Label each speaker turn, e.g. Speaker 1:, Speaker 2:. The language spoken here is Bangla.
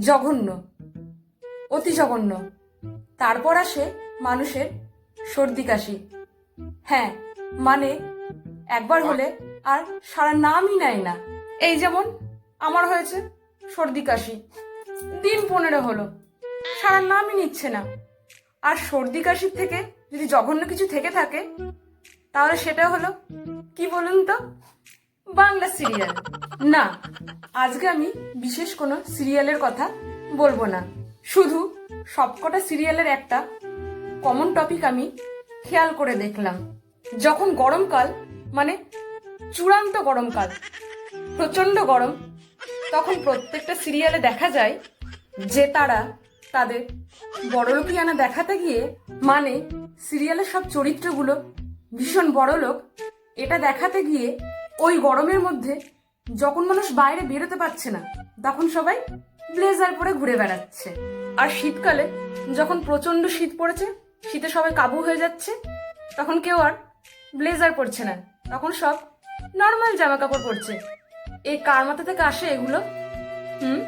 Speaker 1: জঘন্য, অতি জঘন্য। তারপর আসে মানুষের সর্দি কাশি। হ্যাঁ মানে একবার হলে আর সারা নামই নেয় না। এই যেমন আমার হয়েছে সর্দি কাশি। দিন পনেরো হলো, সারা নামই নিচ্ছে না। আর সর্দি কাশির থেকে যদি জঘন্য কিছু থেকে থাকে, তাহলে সেটা হলো, কি বলুন তো? বাংলা সিরিয়াল। না আজকে আমি বিশেষ কোনো সিরিয়ালের কথা বলব না। শুধু সবকটা সিরিয়ালের একটা কমন টপিক আমি খেয়াল করে দেখলাম। যখন গরমকাল মানে চূড়ান্ত গরমকাল প্রচণ্ড গরম, তখন প্রত্যেকটা সিরিয়ালে দেখা যায় যে তারা তাদের বড়লোকিয়ানা দেখাতে গিয়ে মানে সিরিয়ালের সব চরিত্রগুলো ভীষণ বড়লোক, এটা দেখাতে গিয়ে ওই গরমের মধ্যে যখন মানুষ বাইরে বেরোতে পারছে না, তখন সবাই ব্লেজার পরে ঘুরে বেড়াচ্ছে। আর শীতকালে যখন প্রচণ্ড শীত পড়েছে, শীতে সবাই কাবু হয়ে যাচ্ছে, তখন কেউ আর ব্লেজার পরছে না। তখন সব নর্মাল জামা কাপড় পরছে। এই কার মাথা থেকে আসে এগুলো? হুম?